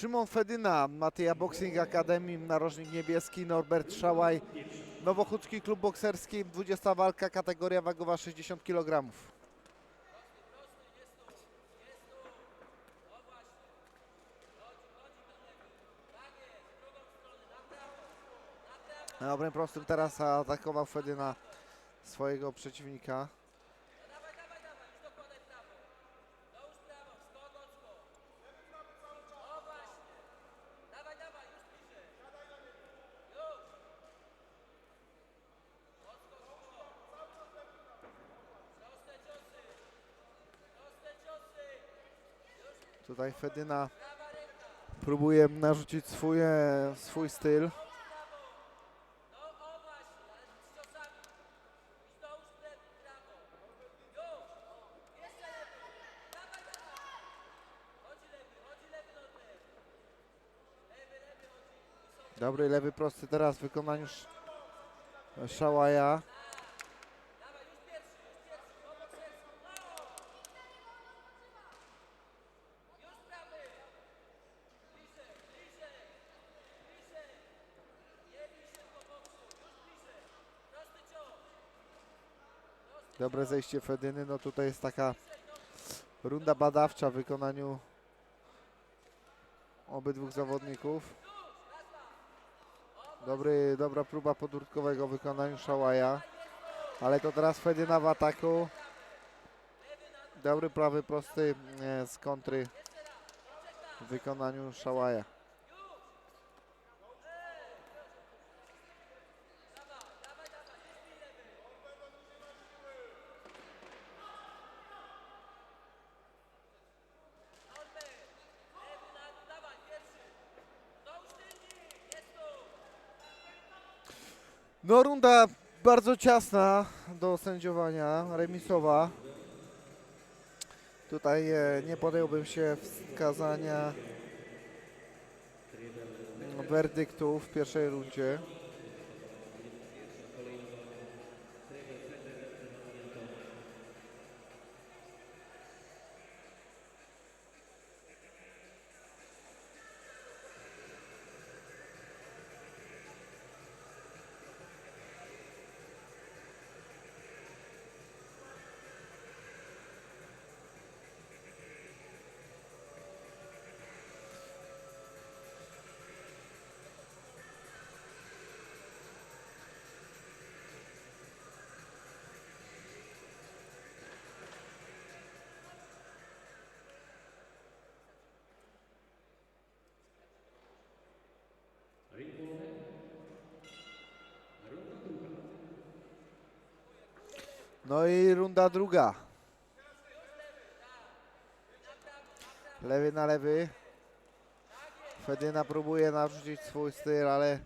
Szymon Fedyna, Matyja Boxing Academy, narożnik niebieski, Norbert Szałaj, Nowochódzki Klub Bokserski, 20 walka, kategoria wagowa 60 kg. Na obręb prostym teraz atakował Fedyna swojego przeciwnika. Tutaj Fedyna próbuje narzucić swój, swój styl. Dobry lewy prosty teraz w wykonaniu Sz- Szałaja. Dobre zejście Fedyny, no tutaj jest taka runda badawcza w wykonaniu obydwu zawodników. Dobry, dobra próba podróbkowego w wykonaniu Szałaja. Ale to teraz Fedyna w ataku. Dobry prawy prosty e, z kontry w wykonaniu Szałaja. No runda bardzo ciasna do sędziowania, remisowa. Tutaj e, nie podjąłbym się wskazania werdyktu w pierwszej rundzie. No i runda druga. Lewy na lewy. Fedyna próbuje narzucić swój styl, ale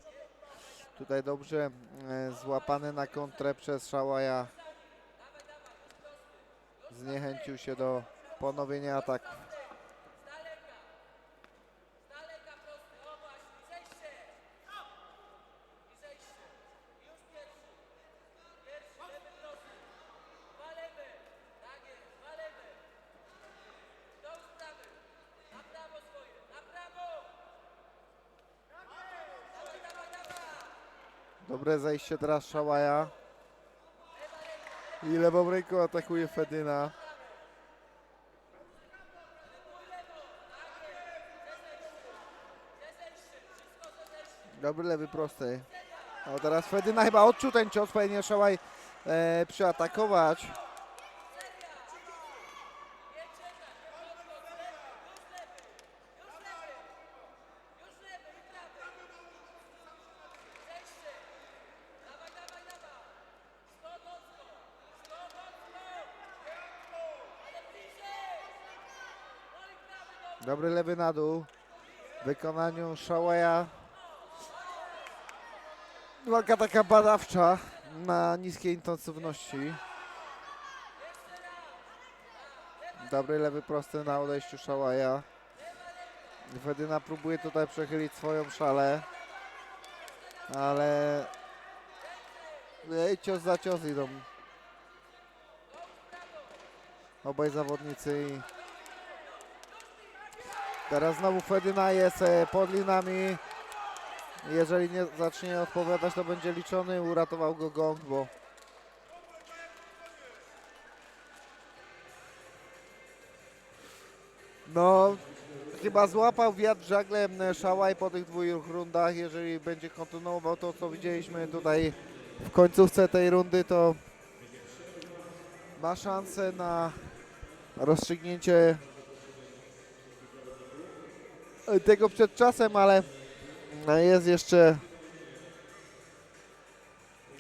tutaj dobrze e, złapany na kontrę przez Szałaja. Zniechęcił się do ponowienia ataku. Dobre zejście teraz Szałaja. I lewą ręką atakuje Fedyna. Dobry lewy prosty. A teraz Fedyna chyba odczuł ten cios, powinien Szałaj e, przyatakować. Dobry lewy na dół. W wykonaniu Szałaja. Walka taka badawcza na niskiej intensywności. Dobry lewy prosty na odejściu Szałaja. Fedyna próbuje tutaj przechylić swoją szalę. Ale Ej, cios za cios idą. Obaj zawodnicy i Teraz znowu Fedyna jest e, pod linami. Jeżeli nie zacznie odpowiadać, to będzie liczony. Uratował go gong, bo no chyba złapał wiatr w żagle m, Szałaj po tych dwóch rundach. Jeżeli będzie kontynuował to, co widzieliśmy tutaj w końcówce tej rundy, to ma szansę na rozstrzygnięcie tego przed czasem, ale jest jeszcze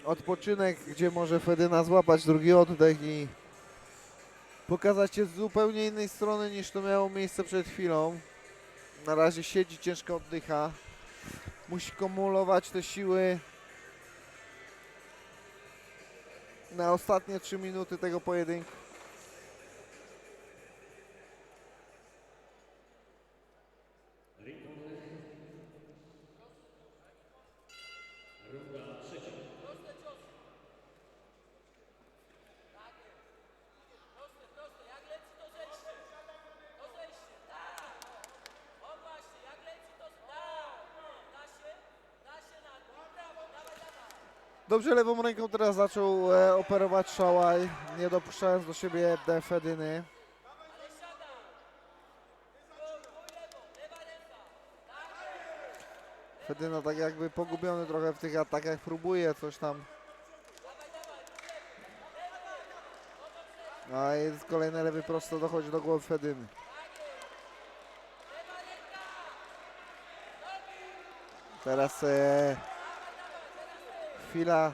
odpoczynek, gdzie może Fedyna złapać drugi oddech i pokazać się z zupełnie innej strony niż to miało miejsce przed chwilą. Na razie siedzi, ciężko oddycha. Musi kumulować te siły na ostatnie 3 minuty tego pojedynku. Dobrze lewą ręką teraz zaczął e, operować Szałaj, nie dopuszczając do siebie Fedyny. Fedyna tak jakby pogubiony trochę w tych atakach, próbuje coś tam. A jest kolejny lewy prosto dochodzi do głowy Fedyny. Teraz e, chwila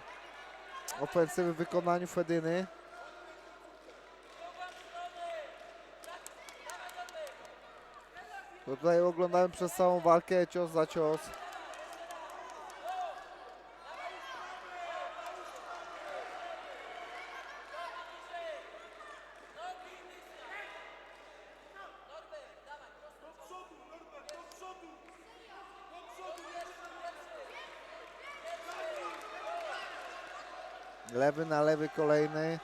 ofensywy w wykonaniu Fedyny. Tutaj oglądałem przez całą walkę cios za cios. Lewy na lewy kolejny.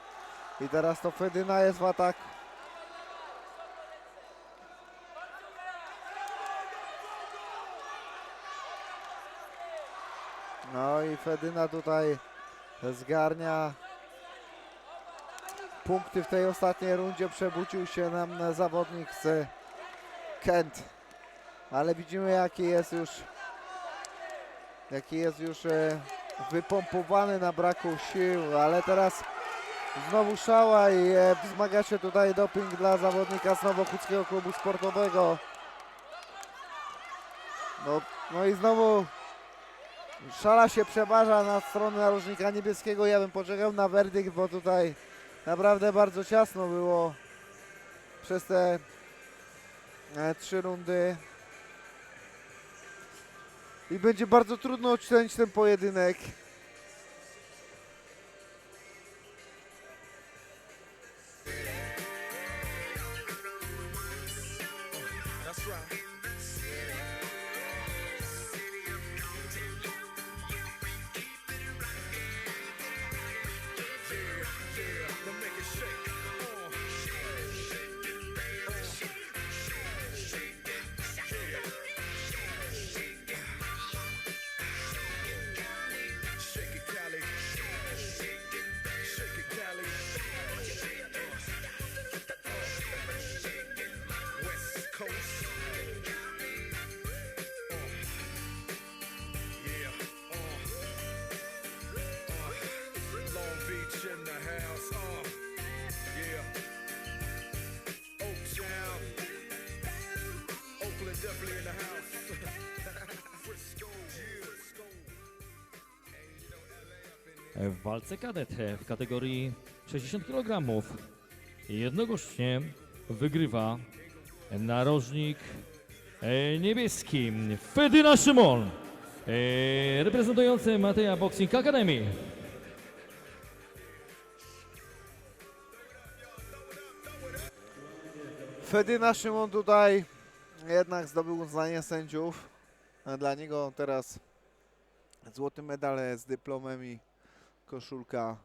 I teraz to Fedyna jest w ataku. No i Fedyna tutaj zgarnia punkty w tej ostatniej rundzie. Przebudził się nam na zawodnik z Kent. Ale widzimy jaki jest już jaki jest już e, wypompowany na braku sił, ale teraz znowu szała i e, wzmaga się tutaj doping dla zawodnika z Nowochódzkiego Klubu Sportowego. No, no i znowu szala się przeważa na stronę narożnika niebieskiego. Ja bym poczekał na werdykt, bo tutaj naprawdę bardzo ciasno było przez te e, trzy rundy. I będzie bardzo trudno ocenić ten pojedynek. That's right. W walce kadet w kategorii 60 kg jednogłośnie wygrywa narożnik e, niebieski Fedyna Szymon e, reprezentujący Mateja Boxing Academy. Fedyna Szymon tutaj jednak zdobył uznanie sędziów. Dla niego teraz złoty medal z dyplomem i koszulka